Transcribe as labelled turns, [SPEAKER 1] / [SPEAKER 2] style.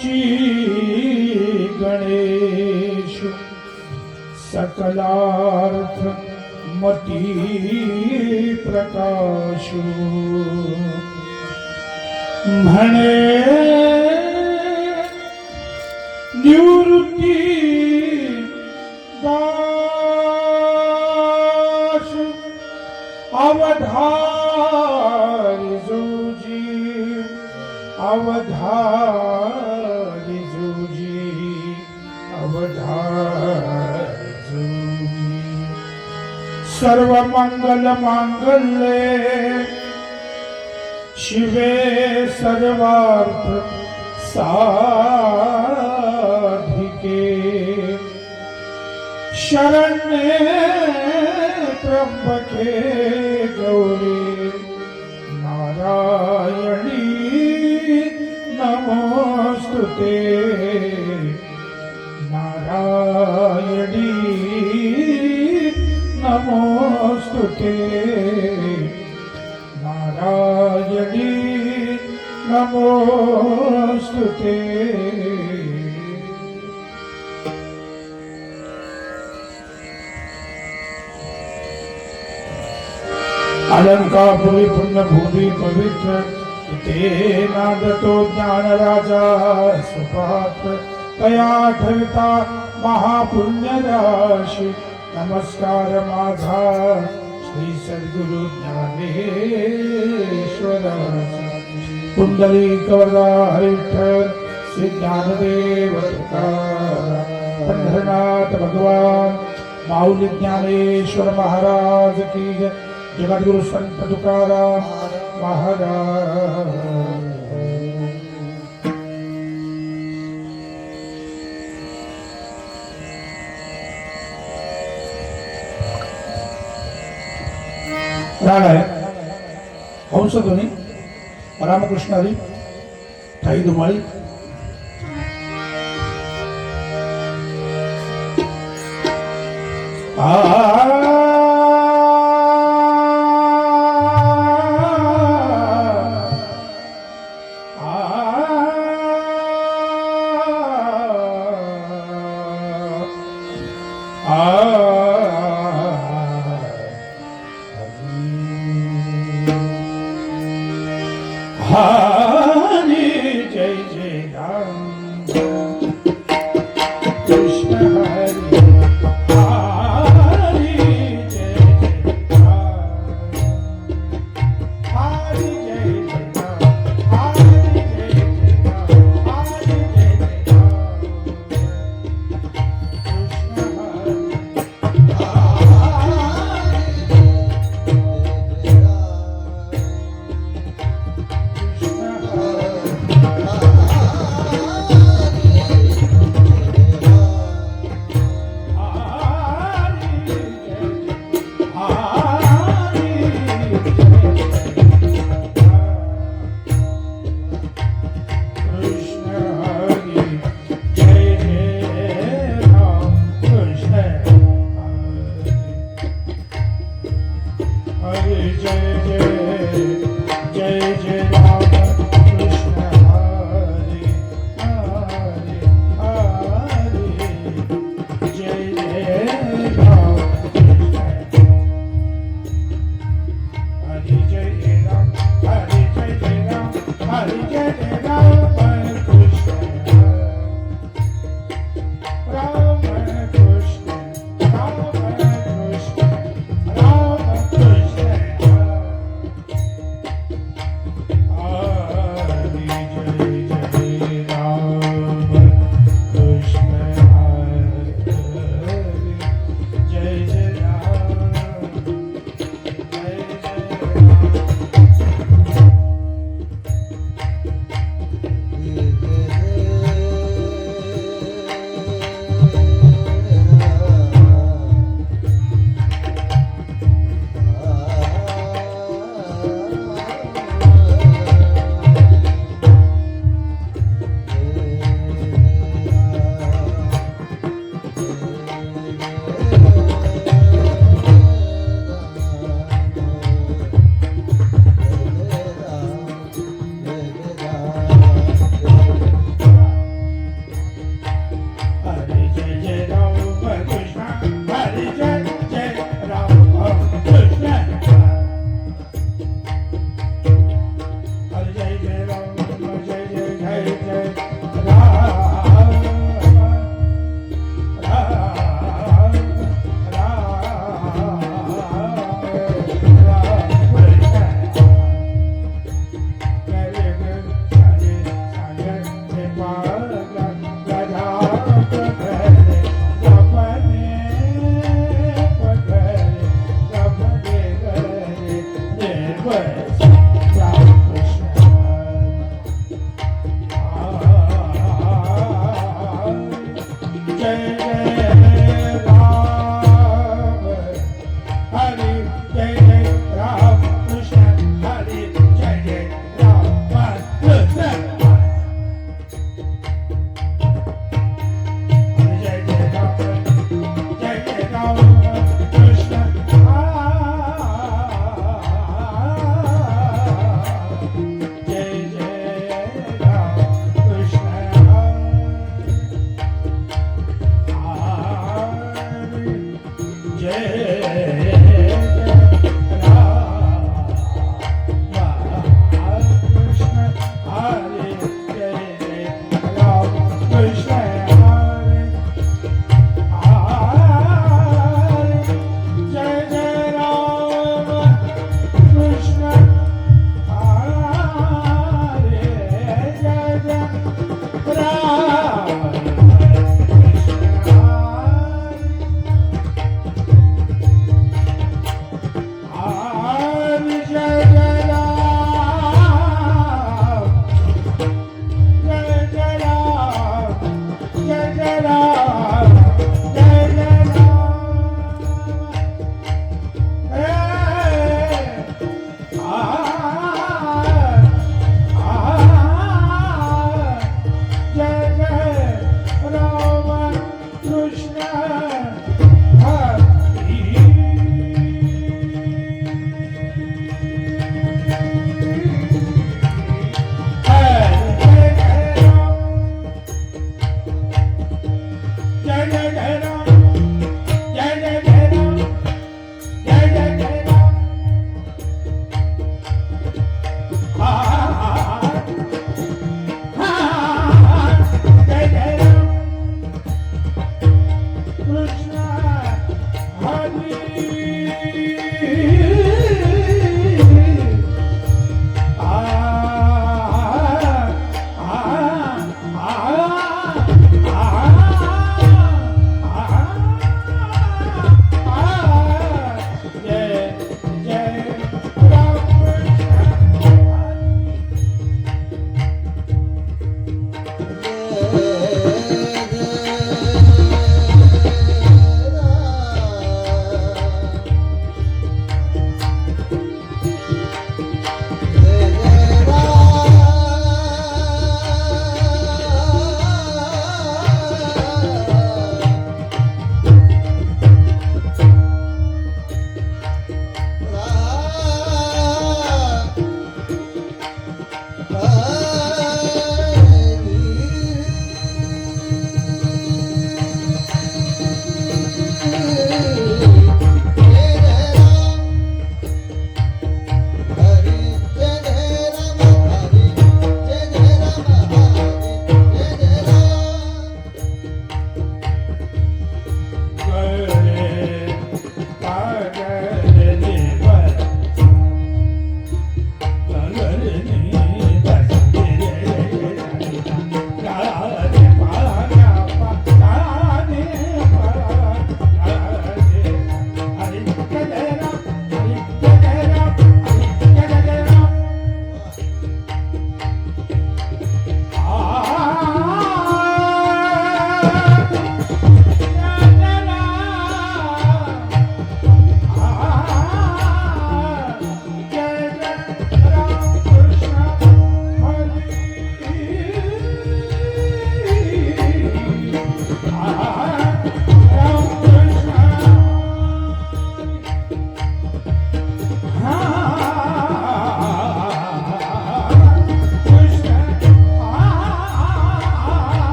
[SPEAKER 1] तुझी गणेश सकलार्थ मती प्रकाशु म्हणे અવધારી જુજી અવધારી જુજી. સર્વ મંગલ માંગલ્ય શિવે સર્વાર્થ સાધિકે. શરણ્ય ત્રંબકે તે નારાયણી નમોસ્તુ તે નારાયણી નમોસ્તુ તે આલંકાપુરી પુણ્યભૂમિ પવિત્ર નાદતો જ્ઞાન રાજા સુપાત્ર તયા ઠરતા મહાપુણ્ય રાશિ નમસ્કાર માધા શ્રી સદગુરુ જ્ઞાનેશ્વર કુંડલી કવલા હરિઠર શ્રી જ્ઞાનદેવ પંઢરનાથ ભગવાન માઉલી જ્ઞાનેશ્વર મહારાજ કી જગદગુરુ સંત તુકારામ राग आहे. हंसध्वनी रामकृष्ण हरी. ठाई दुमाळी आ. जय जय જય